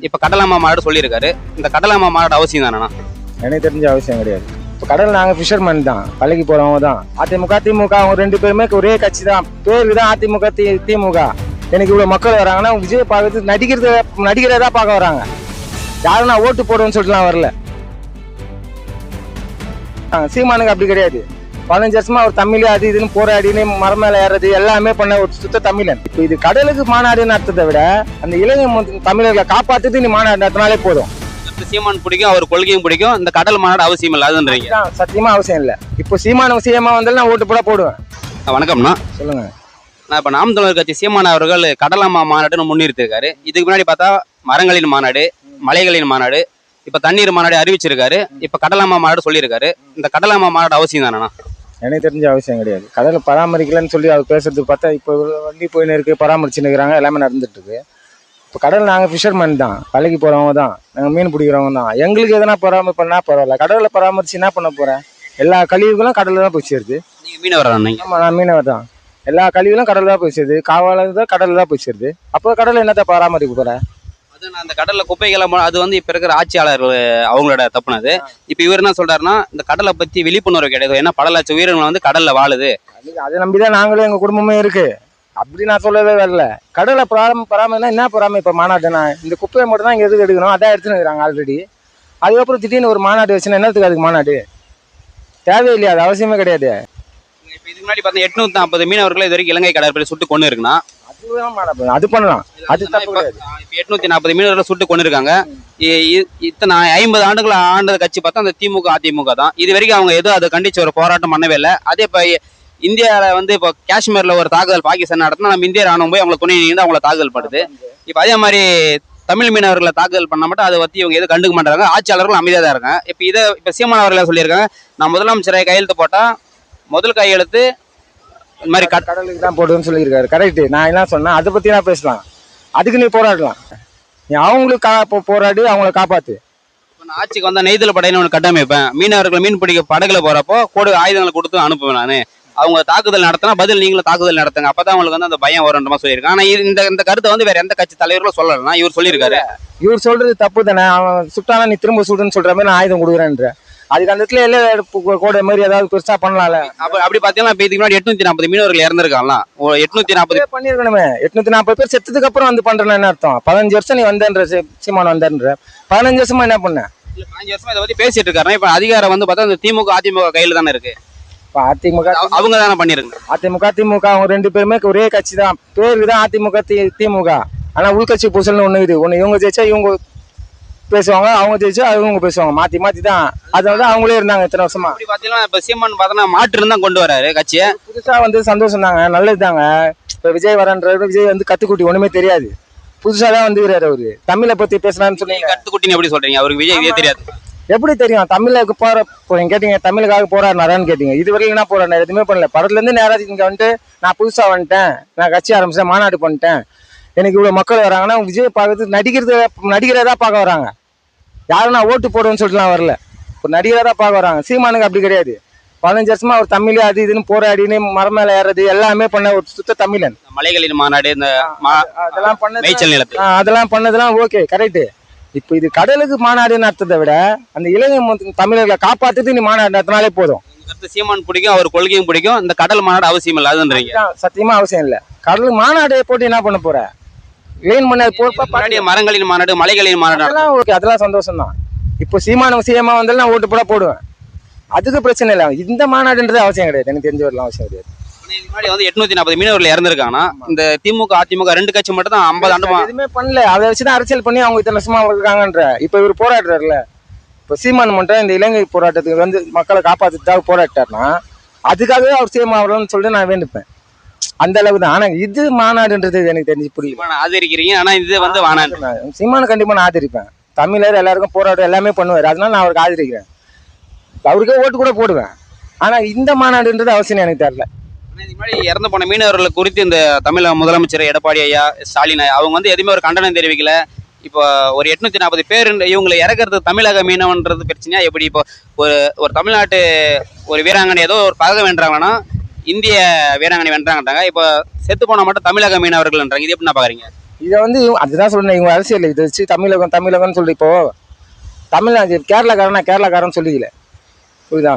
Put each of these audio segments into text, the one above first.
இப்ப கடலாமா மாநாடு சொல்லியிருக்காரு. இந்த கடலாமா மாநாடு அவசியம் தானேண்ணா எனக்கு தெரிஞ்ச அவசியம் கிடையாது. இப்போ கடல் நாங்கள் ஃபிஷர்மேன் தான். பழகி போகிறவங்க தான். அதிமுக திமுக அவங்க ரெண்டு பேருமே ஒரே கட்சி தான். பேருக்கு தான் அதிமுக தி திமுக. எனக்கு இவ்வளோ மக்கள் வராங்கன்னா விஜய் பார்க்கறது நடிக்கிறது நடிக்கிறதா பார்க்க வராங்க. யாரும் நான் ஓட்டு போடுவேன்னு சொல்லிட்டுலாம் வரல. ஆ, சீமானுக்கு அப்படி கிடையாது. பதினஞ்சு வருஷமா அவர் தமிழ் அது இதுன்னு போராடின்னு மரம் மேலே ஏறது எல்லாமே பண்ண ஒரு சுத்த தமிழன். இப்போ இது கடலுக்கு மாநாடு நடத்துறதை விட அந்த இளைஞர் தமிழர்களை காப்பாத்துட்டு நீ மாநாடு நடத்தினாலே போதும். சீமான் பிடிக்கும் அவர் கொள்கையும் பிடிக்கும். இந்த கடல் மாநாடு அவசியம் இல்லாதுன்றீங்க. இதுதான் சத்தியமா அவசியம் இல்லை. இப்போ சீமானம் சீமா வந்தாலும் நான் ஓட்டு போட போடுவேன். வணக்கம்ண்ணா சொல்லுங்க. நான் இப்ப நாம் தமிழர் கட்சி சீமான் அவர்கள் கடலாமா மாநாடுன்னு முன்னிறுத்திருக்காரு. இதுக்கு முன்னாடி பார்த்தா மரங்களின் மாநாடு மலைகளின் மாநாடு இப்ப தண்ணீர் மாநாடு அறிவிச்சிருக்காரு. இப்ப கடலாமா மாநாடு சொல்லியிருக்காரு. இந்த கடலாமா மாநாடு அவசியம் தானே எனக்கு தெரிஞ்ச அவசியம் கிடையாது. கடலை பராமரிக்கலன்னு சொல்லி அவர் பேசுறது பார்த்தா இப்போ வண்டி போயின்னு இருக்கு பராமரிச்சுன்னு இருக்கிறாங்க எல்லாமே நடந்துட்டு இருக்கு இப்போ கடல் நாங்கள் ஃபிஷர்மேன் தான் பழகி போகிறவங்க தான் நாங்கள் மீன் பிடிக்கிறவங்க தான். எங்களுக்கு எதனா பராமரி பண்ணா பரவாயில்ல. கடலில் பராமரிச்சு என்ன பண்ண போகிறேன் எல்லா கழிவுகளும் கடலில் தான் போய் சேருது. மீனவர் ஆமாம் நான் மீனவர் தான். எல்லா கழிவுகளும் கடலில் தான் போய் சேருது. காவாலம் தான் கடலில் தான் போய் சேருது. அப்போ கடலில் என்னத்தை பராமரிக்க போகிறேன் அது நான் அந்த கடல்ல குப்பைகளை அது வந்து இப்ப இருக்கிற ஆட்சியாளர் அவங்களோட தப்புனது. இப்ப இவர் என்ன சொல்றாருன்னா இந்த கடலை பத்தி விழிப்புணர்வு கிடையாது ஏன்னா பல லட்சம் உயிரினங்கள் வந்து கடல்ல வாழுது. அது அதை நம்பி தான் நாங்களும் எங்கள் குடும்பமே இருக்கு. அப்படி நான் சொல்லவே வரல. கடலை பராம பராமரினா என்ன பராமரி இப்போ மாநாடு நான் இந்த குப்பையை மட்டும் தான் இங்கே எதுக்கு எடுக்கணும்? அதான் எடுத்துன்னு ஆல்ரெடி அதுக்கப்புறம் திடீர்னு ஒரு மாநாடு வச்சுன்னா என்னத்துக்கு அதுக்கு மாநாடு? தேவையில்லையா அது அவசியமே கிடையாது. இப்ப இதுக்கு முன்னாடி பார்த்தா எட்நூத்தி நாற்பது மீனவர்களை இது வரைக்கும் இலங்கை கடற்படை சுட்டு கொண்டு இருக்குன்னா அது பண்ணலாம். அது தப்பு கிடையாது. எட்நூத்தி நாற்பது மீனவர்களை சுட்டு கொண்டு இருக்காங்க இத்தனை ஐம்பது ஆண்டுகள் ஆண்டது கட்சி பார்த்தா அந்த திமுக அதிமுக தான். இது வரைக்கும் அவங்க எதுவும் அதை கண்டிச்சு ஒரு போராட்டம் பண்ணவே இல்லை. அதே இப்ப இந்தியாவில் வந்து இப்போ காஷ்மீர்ல ஒரு தாக்குதல் பாகிஸ்தான் நடத்தினா நம்ம இந்திய ராணுவம் போய் அவங்களை துணை நின்று அவங்கள தாக்குதல் பண்ணுது இப்போ அதே மாதிரி தமிழ் மீனவர்களை தாக்குதல் பண்ண மட்டும் அதை பத்தி இவங்க எதுவும் கண்டுக்க மாட்டாங்க. ஆட்சியாளர்கள் அமைதியாக தான் இருக்காங்க. இப்போ இதை இப்போ சீமான் அவர்களே சொல்லியிருக்காங்க? நான் முதலமைச்சரை கையெழுத்து போட்டா முதல் கையெழுத்து இந்த மாதிரி கட் கடலுக்கு தான் போடுன்னு சொல்லியிருக்காரு. கரெக்ட் நான் என்ன சொன்னேன் அதை பற்றி நான் பேசலாம். அதுக்கு நீ போராடலாம். நீ அவங்களுக்கு கா போராடி அவங்கள காப்பாத்து. இப்ப நான் ஆட்சிக்கு வந்தா நெய்தல் படையினு ஒன்று கட்டமைப்பேன். மீனவர்கள் மீன் பிடிக்க படகுல போறப்போ கூட ஆயுதங்களை கொடுத்து அனுப்புவேன் நான். அவங்க தாக்குதல் நடத்தினா பதில் நீங்களும் தாக்குதல் நடத்துங்க. அப்பதான் அவங்களுக்கு வந்து அந்த பயம் வரும்ன்ற சொல்லியிருக்காங்க. ஆனா இது- இந்த இந்த கருத்தை வந்து வேற எந்த கட்சி தலைவர்களும் சொல்லலாம் இவர் சொல்லியிருக்காரு. இவர் சொல்றது தப்பு தானே அவன் சுட்டானா நீ திரும்ப சுடுன்னு சொல்ற மாதிரி நான் ஆயுதம் கொடுக்குறேன்ற. அதுக்கு அந்த இடத்துல எல்லாம் கோடை மாதிரி ஏதாவது பெருசா பண்ணலாம்ல. அப்ப அப்படி பாத்தீங்கன்னா இப்ப இதுக்கு முன்னாடி எட்நூத்தி நாற்பது மீனவர்கள் இறந்திருக்காங்களாம். எட்நூத்தி நாற்பது பண்ணிருக்கணுமே. எட்நூத்தி நாற்பது பேர் செத்ததுக்கு அப்புறம் வந்து பண்றேன்னு என்ன அர்த்தம்? பதினஞ்சு வருஷம் நீ வந்தேன்ற சீமான் வந்தேன்ற பதினஞ்சு வருஷமா என்ன பண்ண? பாஞ்சு வருஷமா இதை பத்தி பேசிட்டு இருக்காரு இப்ப அதிகாரம் வந்து பார்த்தா இந்த திமுக அதிமுக கையில தானே இருக்கு. இப்ப அதிமுக அவ- அவங்க தானே பண்ணிருக்காங்க. அதிமுக திமுக அவங்க ரெண்டு பேருமே ஒரே கட்சி தான் பேருக்கு தான் அதிமுக திமுக. ஆனா உள்கட்சி பூசல்னு ஒண்ணு இது. ஒண்ணு இவங்க ஜெயிச்சா இவங்க பேசுவாங்க அவங்க ஜெயிச்சா இவங்க பேசுவாங்க. மாத்தி மாத்தி தான். அதனால தான் அவங்களே இருந்தாங்க இத்தனை வருஷமா. அப்படி பாத்தீங்கன்னா இப்ப சீமான் பார்த்தோன்னா மாற்று இருந்தா கொண்டு வராரு கட்சியை. புதுசா வந்து சந்தோஷம் தாங்க நல்லது தாங்க. இப்ப விஜய் வரன்றது விஜய் வந்து கத்துக்குட்டி ஒண்ணுமே தெரியாது. புதுசா தான் வந்துக்கிறாரு அவரு. தமிழை பத்தி பேசுறான்னு சொன்னீங்க கத்துக்குட்டின்னு எப்படி சொல்றீங்க? அவருக்கு விஜய் தெரியாது. எப்படி தெரியும்? தமிழுக்கு போற கேட்டீங்க தமிழுக்காக போராடினாரான்னு கேட்டீங்க. இது வரைக்கும் என்ன போராடினார் எதுவுமே பண்ணல. படத்துல இருந்து நேரா இங்க வந்துட்டு நான் புதுசா வந்துட்டேன். நான் கட்சி ஆரம்பிச்சேன் மாநாடு பண்ணிட்டேன். எனக்கு இவ்வளவு மக்கள் வராங்கன்னா விஜய் பார்க்கறது நடிக்கிறது நடிக்கிறதா பார்க்க வராங்க. யாரும் நான் ஓட்டு போடுவேன்னு சொல்லிட்டுலாம் வரல. ஒரு நடிகரா பார்க்க வராங்க. சீமானுக்கு அப்படி கிடையாது. பதினஞ்சு வருஷமா அவர் தமிழ் அது இதுன்னு போராடின்னு மரம் மேல ஏறது எல்லாமே பண்ண ஒரு சுத்த தமிழன். மலைகளின் மாநாடு இந்த அதெல்லாம் ஆ, அதெல்லாம் பண்ணதெல்லாம் ஓகே கரெக்ட் இப்போ இது கடலுக்கு மாநாடு நடத்துறதை விட அந்த இளைஞர் தமிழர்களை காப்பாத்திட்டு நீ மாநாடு நடத்தினாலே போதும். சீமான் பிடிக்கும் அவர் கொள்கையும் பிடிக்கும். இந்த கடல் மாநாடு அவசியம் இல்லாதுன்றீங்க இதுதான் சத்தியமா அவசியம் இல்ல. கடலுக்கு மாநாடு போட்டு என்ன பண்ண போற? இளைஞர் மன்னர் போறப்ப முன்னாடி மரங்களின் மாநாடு மலைகளின் மாநாடு. அதெல்லாம் ஓகே அதெல்லாம் சந்தோஷம் தான் இப்போ சீமானம் சிஎம்மா வந்தாலும் நான் ஓட்டு போட போடுவேன். அதுக்கு பிரச்சனை இல்லை. இந்த மாநாடுன்றது அவசியம் கிடையாது. எனக்கு தெரிஞ்ச வரலாம் அவசியம் கிடையாது. முன்னாடி வந்து எட்நூத்தி நாற்பது மீனவர்கள் இறந்திருக்காங்கன்னா இந்த திமுக அதிமுக ரெண்டு கட்சி மட்டும் தான் ஐம்பது ஆண்டுமா எதுவுமே பண்ணல. அதை வச்சுதான் அரசியல் பண்ணி அவங்க இத்தனை வருஷமா இருக்காங்கன்ற. இப்போ இவர் போராடுறாருல இப்போ சீமான் மட்டும் இந்த இலங்கை போராட்டத்துக்கு வந்து மக்களை காப்பாத்துறதுக்காக போராட்டார்னா அதுக்காகவே அவர் சிஎம் ஆகணும்னு சொல்லிட்டு நான் வேண்டிப்பேன். அந்த அளவுக்கு தான். ஆனா இது மாநாடுன்றது எனக்கு தெரிஞ்சு புரியல. ஆதரிக்கிறீங்க. ஆனா இது வந்து வானான் சீமானை கண்டிப்பா நான் ஆதரிப்பேன். தமிழர் எல்லாருக்கும் போராட்டம் எல்லாமே பண்ணுவார். அதனால நான் அவருக்கு ஆதரிக்கிறேன். அவருக்கே ஓட்டு கூட போடுவேன். ஆனா இந்த மாநாடுன்றது அவசியம் எனக்கு தெரியல. இறந்து போன மீனவர்களை குறித்து இந்த தமிழக முதலமைச்சர் எடப்பாடி ஐயா ஸ்டாலின் அவங்க வந்து எதுவுமே ஒரு கண்டனம் தெரிவிக்கல. இப்போ ஒரு எட்நூத்தி நாற்பது பேர் இவங்களை இறக்குறது தமிழக மீனவன்றது பிரச்சனையா? எப்படி இப்போ ஒரு ஒரு தமிழ்நாட்டு ஒரு வீராங்கனை ஏதோ ஒரு பதக்கம் வென்றாங்கன்னா இந்திய வீராங்கனை வென்றாங்கட்டாங்க இப்போ செத்து போன மட்டும் தமிழக மீனவர்கள்ன்றாங்க. இது எப்படி நான் பாக்குறீங்க? இதை வந்து அதுதான் சொல்றேன் இவங்க அரசியல் இதை வச்சு தமிழகம் தமிழகம்னு சொல்லி இப்போ தமிழ்நாடு கேரளாக்காரனா கேரளாக்காரன் சொல்லிக்கல. புரியுதா?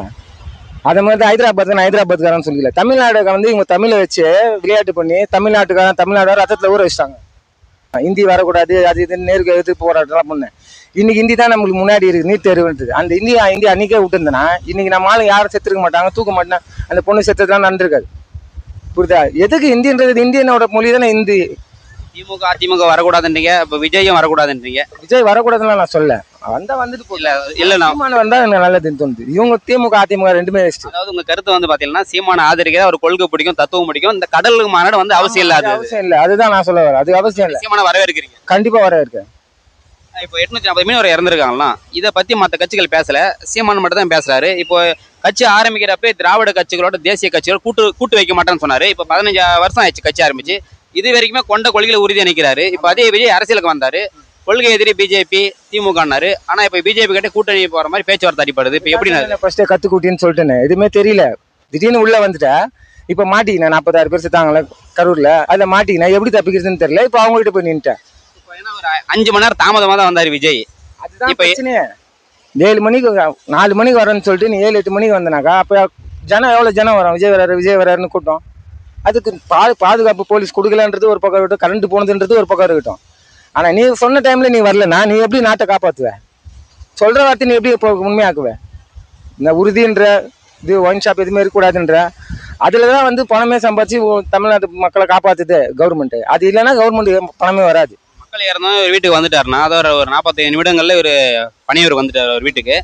அதே மாதிரி தான் ஹைதராபாத் ஹைதராபாத்காரன் சொல்லிக்கல. தமிழ்நாடு வந்து இவங்க தமிழை வச்சு விளையாட்டு பண்ணி தமிழ்நாட்டுக்காரன் தமிழ்நாடு ரத்தத்தில் ஊற வச்சிட்டாங்க. ஹிந்தி வரக்கூடாது அது இது நேருக்கு எதிர்த்து போராட்டம்லாம் பண்ணேன் இன்னைக்கு ஹிந்தி தான் நம்மளுக்கு முன்னாடி இருக்கு நீட் தேர்வுன்றது அந்த இந்தி இந்தி அன்னைக்கே விட்டுருந்தேன்னா இன்னைக்கு நம்ம ஆளுங்க யாரும் செத்துருக்க மாட்டாங்க தூக்க மாட்டேன் அந்த பொண்ணு செத்துதான் நடந்திருக்காது. புரியுதா? எதுக்கு ஹிந்தின்றது இந்தியனோட மொழி தானே ஹிந்தி திமுக அதிமுக வரக்கூடாதுன்றீங்க இப்போ விஜயும் வரக்கூடாதுன்றீங்க. விஜய் வரக்கூடாதுன்னு நான் சொல்ல வந்தா வந்துட்டு இல்ல இல்ல சீமான் வந்தா எனக்கு நல்லதுன்னு தோணுது. இவங்க திமுக அதிமுக ரெண்டுமே வேஸ்ட் அதாவது உங்க கருத்து வந்து பாத்தீங்கன்னா சீமான ஆதரிக்கிற ஒரு கொள்கை பிடிக்கும் தத்துவம் பிடிக்கும். இந்த கடலுக்கு மாநாடு வந்து அவசியம் இல்ல அது அவசியம் இல்ல. அதுதான் நான் சொல்ல வரேன். அது அவசியம் இல்ல. சீமான வரவேற்கிறீங்க. கண்டிப்பா வர இருக்கு இப்போ எட்நூத்தி நாற்பது மீனவர் இறந்துருக்காங்களாம். இதை பத்தி மற்ற கட்சிகள் பேசல. சீமான் மட்டும் தான் பேசுறாரு. இப்போ கட்சி ஆரம்பிக்கிறப்ப திராவிட கட்சிகளோட தேசிய கட்சிகளோட கூட்டு கூட்டு வைக்க மாட்டேன்னு சொன்னாரு. இப்போ பதினஞ்சு வருஷம் ஆயிடுச்சு கட்சி ஆரம்பிச்சு. இது வரைக்குமே கொண்ட கொள்கையில உறுதியா நிக்கிறாரு இப்போ அதே விஜய் அரசியலுக்கு வந்தாரு. கொள்கை எதிரி பிஜேபி திமுகன்னாரு ஆனா இப்போ பிஜேபி கிட்ட கூட்டணி போற மாதிரி பேச்சுவார்த்தை அடிப்படுது இப்போ எப்படி ஃபர்ஸ்டே கத்துக்குட்டின்னு சொல்லிட்டேன். எதுவுமே தெரியல. திடீர்னு உள்ள வந்துட்டேன் இப்ப மாட்டிக்கினேன். நாற்பதாயிரம் பேர் செத்தாங்களே கரூர்ல. அதுல மாட்டிக்கினேன். எப்படி தப்பிக்கிறதுன்னு தெரியல. இப்ப அவங்க கிட்ட போய் நின்ட்டேன் ஏன்னா ஒரு அஞ்சு மணி நேரம் தாமதமா தான் வந்தாரு விஜய். அதுதான் பிரச்சனையே. ஏழு மணிக்கு நாலு மணிக்கு வரேன்னு சொல்லிட்டு நீ ஏழு எட்டு மணிக்கு வந்தனாக்கா அப்ப ஜனம் எவ்வளவு ஜனம் வரும்? விஜய் வராரு விஜய் வராருன்னு கூட்டம். அதுக்கு பா பாதுகாப்பு போலீஸ் கொடுக்கலன்றது ஒரு பக்கம் இருக்கட்டும் கரண்ட் போனதுன்றது ஒரு பக்கம் இருக்கட்டும். ஆனால் நீ சொன்ன டைமில் நீ வரலனா நீ எப்படி நாட்டை காப்பாற்றுவ சொல்கிற வார்த்தை நீ எப்படி இப்போ உண்மையாக்குவ? இந்த உறுதின்ற இது ஒயின் ஷாப் எதுவுமே இருக்கக்கூடாதுன்ற அதில் தான் வந்து பணமே சம்பாதிச்சு தமிழ்நாட்டு மக்களை காப்பாற்றுது கவர்மெண்ட்டு அது இல்லைன்னா கவர்மெண்ட் பணமே வராது. மக்கள் இறந்தோம் ஒரு வீட்டுக்கு வந்துட்டாருன்னா அதோட ஒரு நாற்பத்தஞ்சு நாற்பத்தைந்து ஒரு பணியவர் வந்துட்டார் ஒரு வீட்டுக்கு.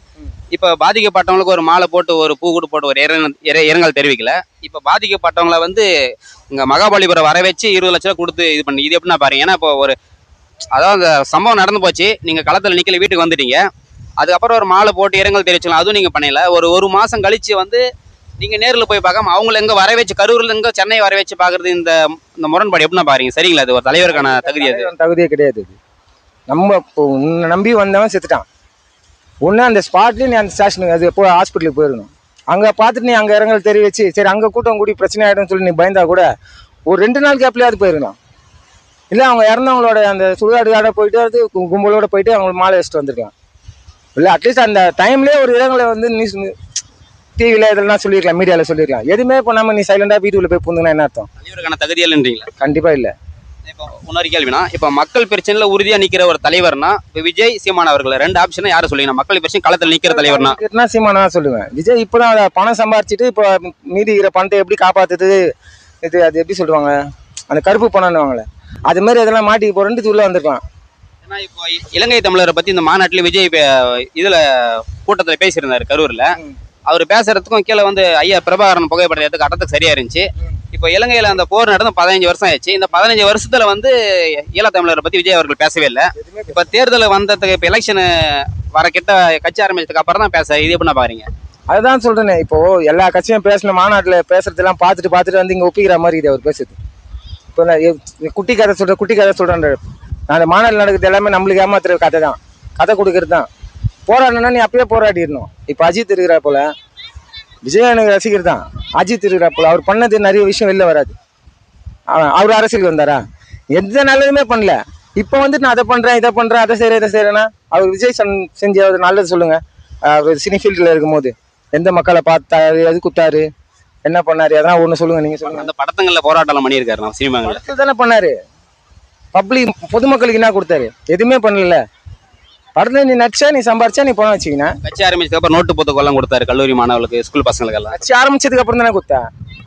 இப்போ பாதிக்கப்பட்டவங்களுக்கு ஒரு மாலை போட்டு ஒரு பூ கூட்டு போட்டு ஒரு இற இரங்கல் தெரிவிக்கல. இப்போ பாதிக்கப்பட்டவங்கள வந்து இங்கே மகாபலிபுரம் வர வச்சு இருபது லட்ச ரூபா கொடுத்து இது பண்ணி இது எப்படின்னா பாருங்க. ஏன்னா இப்போ ஒரு அதாவது அந்த சம்பவம் நடந்து போச்சு. நீங்க களத்துல நிக்கல வீட்டுக்கு வந்துட்டீங்க. அதுக்கப்புறம் ஒரு மாலை போட்டு இரங்கல் தெரிவிச்சலாம் அதுவும் நீங்க பண்ணல. ஒரு ஒரு மாசம் கழிச்சு வந்து நீங்க நேர்ல போய் பார்க்காம அவங்கள எங்க வர வச்சு கரூர்ல எங்க சென்னை வர வச்சு பாக்குறது இந்த இந்த முரண்பாடு எப்படின்னா பாருங்க? சரிங்களா? அது ஒரு தலைவருக்கான தகுதி அது. தகுதியே கிடையாது நம்ம இப்போ உன்னை நம்பி வந்தவன் செத்துட்டான். ஒன்று அந்த ஸ்பாட்லேயே நீ அந்த ஸ்டேஷனுக்கு அது போய் ஹாஸ்பிட்டலுக்கு போயிருக்கணும் அங்கே பார்த்துட்டு நீ அங்கே இரங்கல் தெரிவிச்சு சரி அங்கே கூட்டம் கூடி பிரச்சனை ஆகிடும்னு சொல்லி நீ பயந்தா கூட ஒரு ரெண்டு நாள் கேப்லேயாவது போயிருக்கணும் இல்லை அவங்க இறந்தவங்களோட அந்த சுடுகாடுகாட போயிட்டு அது கு- கும்பலோட போயிட்டு அவங்களுக்கு மாலை வச்சுட்டு வந்திருக்கலாம். இல்லை அட்லீஸ்ட் அந்த டைம்லேயே ஒரு இரங்கலை வந்து நீ டிவியில் இதெல்லாம் சொல்லியிருக்கலாம் மீடியாவில் சொல்லியிருக்கலாம் எதுவுமே பண்ணாமல் நீ சைலண்டாக வீட்டுக்குள்ளே போய் பூந்துங்கன்னா என்ன அர்த்தம்? தலைவருக்கான தகுதி இல்லைன்றீங்களா கண்டிப்பாக இல்லை. இப்போ இன்னொரு கேள்வினா இப்போ மக்கள் பிரச்சனையில உறுதியா நிக்கிற ஒரு தலைவர்னா இப்போ விஜய் சீமான் அவர்கள் ரெண்டு ஆப்ஷன் யாரை சொல்லுவீங்க? மக்கள் பிரச்சனை களத்துல நிக்கிற தலைவர்னா? சீமானா தான் சொல்லுவேன். விஜய் இப்போதான் அதை பணம் சம்பாரிச்சிட்டு இப்போ மீதி இருக்கிற பணத்தை எப்படி காப்பாத்துது இது அது எப்படி சொல்லுவாங்க? அந்த கருப்பு பணம்னுவாங்களே அது மாதிரி அதெல்லாம் மாட்டி இப்போ ரெண்டு உள்ள வந்திருக்கலாம். ஏன்னா இப்போ இலங்கை தமிழரை பத்தி இந்த மாநாட்டுல விஜய் இப்ப இதுல கூட்டத்துல பேசியிருந்தாரு கரூர்ல. அவர் பேசுறதுக்கும் கீழே வந்து ஐயா பிரபாகரன் புகைப்படம் எடுத்து கட்டத்துக்கு சரியா இருந்துச்சு. இப்போ இலங்கையில அந்த போர் நடந்து பதினஞ்சு வருஷம் ஆயிடுச்சு. இந்த பதினஞ்சு வருஷத்துல வந்து ஈழத்தமிழரை பத்தி விஜய் அவர்கள் பேசவே இல்லை. இப்ப தேர்தல் வந்ததுக்கு இப்ப எலெக்ஷன் வர கிட்ட கட்சி ஆரம்பிச்சதுக்கு அப்புறம் தான் பேச இது எப்படின்னா பாருங்க அதுதான் சொல்றேனே இப்போ எல்லா கட்சியும் பேசின மாநாட்டில் பேசுறதெல்லாம் பார்த்துட்டு பார்த்துட்டு வந்து இங்கே ஒப்பிக்கிற மாதிரி இது அவர் பேசுது இப்போ குட்டி கதை சொல்கிற குட்டி கதை சொல்கிறேன் நான் அந்த நடக்கிறது எல்லாமே நம்மளுக்கு ஏமாத்துற கதை தான். கதை கொடுக்கறது தான். போராடணும்னா நீ அப்பயே போராடிடணும். இப்போ அஜித் இருக்கிறா போல விஜய் எனக்கு ரசிகர் தான். அஜித் இருக்கிறா போல அவர் பண்ணது நிறைய விஷயம் வெளில வராது. அவர் அரசியலுக்கு வந்தாரா? எந்த நல்லதுமே பண்ணல. இப்போ வந்து நான் அதை பண்ணுறேன் இதை பண்ணுறேன் அதை செய்கிறேன் இதை செய்கிறேன்னா அவர் விஜய் சன்- செஞ்ச ஒரு நல்லது சொல்லுங்கள் அவர் சினி ஃபீல்டில் இருக்கும்போது எந்த மக்களை பார்த்தாரு எது குத்தாரு? என்ன பண்ணாரு? எதனா ஒன்று சொல்லுங்க நீங்க சொல்லுங்க. அந்த படத்துங்கள்ல போராட்டம் பண்ணியிருக்காரு சினிமாவில் படத்தில் தானே பண்ணாரு. பப்ளிக் பொதுமக்களுக்கு என்ன கொடுத்தாரு? எதுவுமே பண்ணல. படத்துல நீ நடிச்சா நீ சம்பாரிச்சா நீ பணம் வச்சுக்கினா. கட்சி ஆரம்பிச்சதுக்கு அப்புறம் நோட்டு புத்தகம் கொடுத்தாரு கல்லூரி மாணவர்களுக்கு ஸ்கூல் பசங்களுக்கெல்லாம். கட்சி ஆரம்பிச்சதுக்கு அப்புறம் தானே கொடுத்தா?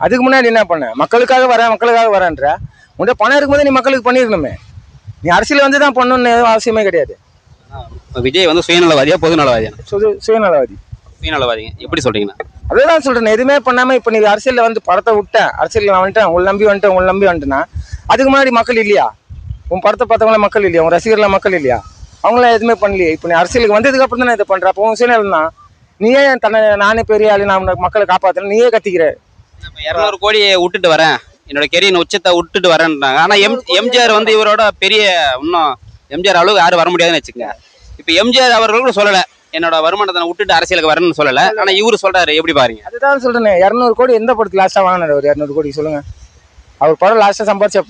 அதுக்கு முன்னாடி என்ன பண்ண? மக்களுக்காக வரேன் மக்களுக்காக வரேன்ற. உன்கிட்ட பணம் இருக்கும்போது நீ மக்களுக்கு பண்ணிருக்கணுமே. நீ அரசியல் வந்து தான் பண்ணணும்னு எதுவும் அவசியமே கிடையாது. விஜய் வந்து சுயநலவாதியா பொதுநலவாதியா சுய சுயநலவாதி. சுயநலவாதிங்க எப்படி சொல்றீங்கன்னா அதுதான் சொல்றேன் எதுவுமே பண்ணாம இப்ப நீ அரசியல்ல வந்து படத்தை விட்டேன் அரசியல் நான் வந்துட்டேன் உங்களை நம்பி வந்துட்டேன் உங்களை நம்பி வந்துட்டேன்னா அதுக்கு முன்னாடி மக்கள் இல்லையா? உன் படத்தை பார்த்தவங்கள மக்கள் இல்லையா? உன் ரசிகர்லாம் மக்கள் இல்லையா? அவங்களாம் எதுவுமே பண்ணலையே. இப்போ நீ அரசியலுக்கு வந்ததுக்கு அப்புறம் தானே இதை பண்ற? அப்போ உன் சுயநலம் தான் நீயே என் தன்னை நானே பெரிய ஆளு நான் மக்களை காப்பாத்துறேன் நீயே கத்திக்கிற. இரநூறு கோடியை விட்டுட்டு வரேன். என்னோட கெரியர் உச்சத்தை விட்டுட்டு வரேன்றாங்க. ஆனா எம் எம்ஜிஆர் வந்து இவரோட பெரிய இன்னும் எம்ஜிஆர் அளவுக்கு யாரும் வர முடியாதுன்னு வச்சுக்கோங்க. இப்போ எம்ஜிஆர் அவர்கள் கூட சொல்லல. என்னோட வருமானத்தை நான் விட்டுட்டு அரசியலுக்கு வரேன்னு சொல்லல. ஆனா இவரு சொல்றாரு எப்படி பாருங்க. அதுதான் சொல்றேன் இரநூறு கோடி எந்த படத்துக்கு லாஸ்டா வாங்கினாரு ஒரு இரநூறு கோடி சொல்லுங்க. அவர் படம் லாஸ்டா சம்பாதிச்ச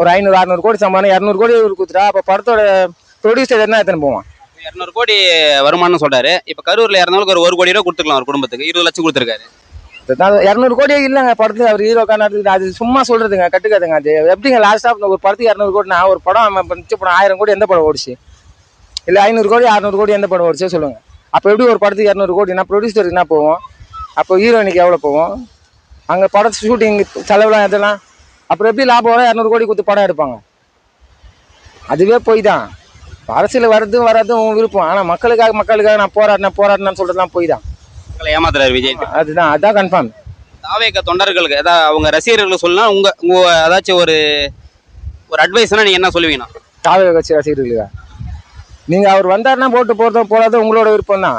ஒரு ஐநூறு அறுநூறு கோடி சம்பாதம் இரநூறு கோடி இவர் கொடுத்துட்டா அப்போ படத்தோட ப்ரொடியூசர் என்ன எத்தனை போவான்? இரநூறு கோடி வருமானம் சொல்றாரு. இப்ப கரூர்ல இறந்தவங்களுக்கு ஒரு ஒரு கோடி ரூபா கொடுத்துக்கலாம் ஒரு குடும்பத்துக்கு. இருபது லட்சம் கொடுத்துருக்காரு. இரநூறு கோடியே இல்லைங்க படத்துக்கு அவர் ஹீரோ நடத்துக்கு அது சும்மா சொல்றதுங்க கட்டுக்காதுங்க அது. எப்படிங்க லாஸ்ட் ஆஃப் ஒரு படத்துக்கு இரநூறு கோடினா ஒரு படம் பண்ணிச்சு படம் ஆயிரம் கோடி எந்த படம் ஓடிச்சு? இல்லை ஐநூறு கோடி அறுநூறு கோடி எந்த படம் ஓடிச்சே சொல்லுங்க. அப்போ எப்படி ஒரு படத்துக்கு இரநூறு கோடினா ப்ரொடியூசருக்கு என்ன போவோம்? அப்போ ஹீரோயினுக்கு எவ்வளோ போவோம்? அங்கே படம் ஷூட்டிங் செலவுலாம் இதெல்லாம் அப்புறம் எப்படி லாபம் வரும்? இரநூறு கோடி கொடுத்து படம் எடுப்பாங்க. அதுவே போய் தான் அரசியல் வர்றதும் வராதும் விருப்பம். ஆனால் மக்களுக்காக மக்களுக்காக நான் போராடினேன் போராடினேன்னு சொல்றதுலாம் போய் தான் ஏமாத்துறாரு விஜய். அதுதான் அதான் கன்ஃபார்ம் தாவேக தொண்டர்களுக்கு அதாவது அவங்க ரசிகர்களுக்கு சொல்லலாம் உங்க உங்க ஏதாச்சும் ஒரு ஒரு அட்வைஸ்னா நீங்க என்ன சொல்லுவீங்கன்னா தாவக கட்சி ரசிகர்களுக்கா? நீங்கள் அவர் வந்தாருன்னா போட்டு போகிறதோ போடாதோ உங்களோட விருப்பம் தான்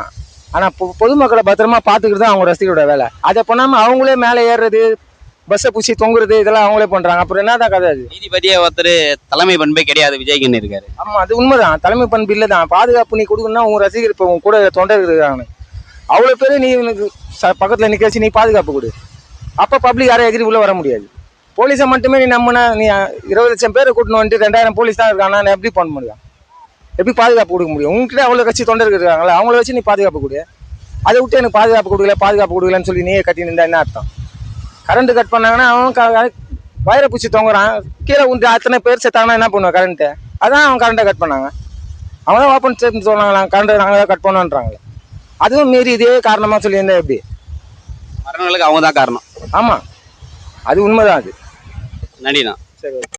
ஆனால் பொதுமக்களை பத்திரமா பார்த்துக்கிட்டு தான் அவங்க ரசிகரோட வேலை. அதை பண்ணாமல் அவங்களே மேலே ஏறுறது பஸ்ஸை பூச்சி தொங்குறது இதெல்லாம் அவங்களே பண்ணுறாங்க அப்புறம் என்னதான் கதை அது? நீதிபதியே ஒருத்தர் தலைமை பண்பே கிடையாது விஜய்க்குன்னு இருக்காரு. ஆமாம் அது உண்மைதான். தலைமை பண்பு இல்லை தான் பாதுகாப்பு நீ கொடுக்கணும்னா உங்க ரசிகர் இப்போ உங்க கூட தொண்டர்கள் இருக்காங்க. அவ்வளோ பேர் நீ உனக்கு பக்கத்தில் நிற்க வச்சு நீ பாதுகாப்பு கொடு. அப்போ பப்ளிக் யாரும் எகிரி உள்ளே வர முடியாது. போலீஸை மட்டுமே நீ நம்பினா நீ இருபது லட்சம் பேரை கூட்டின்னு வந்துட்டு ரெண்டாயிரம் போலீஸ் தான் இருக்கானா நீ எப்படி பண்ண முடியும் எப்படி பாதுகாப்பு கொடுக்க முடியும்? உங்ககிட்ட அவ்வளோ கட்சி தொண்டர்கள் இருக்காங்களா அவங்கள வச்சு நீ பாதுகாப்பு கொடு. அதை விட்டு எனக்கு பாதுகாப்பு கொடுக்கல பாதுகாப்பு கொடுக்கலன்னு சொல்லி நீயே கட்டி நின்றா என்ன அர்த்தம்? கரண்ட் கட் பண்ணாங்கன்னா அவன் வயரை பூச்சி தொங்குறான். கீழே உண்டு அத்தனை பேர் செத்தாங்கன்னா என்ன பண்ணுவான் கரண்ட்டு அதான் அவன் கரண்ட்டை கட் பண்ணாங்க. அவங்க தான் ஓப்பன் சேர்ந்து சொன்னாங்களா கரண்ட் நாங்கள் தான் கட் பண்ணோன்றாங்களே. அதுவும் மீறி இதே காரணமாக சொல்லியிருந்தா எப்படி? மரணங்களுக்கு அவங்க தான் காரணம். ஆமாம் அது உண்மைதான் அது. நன்றிண்ணா சரி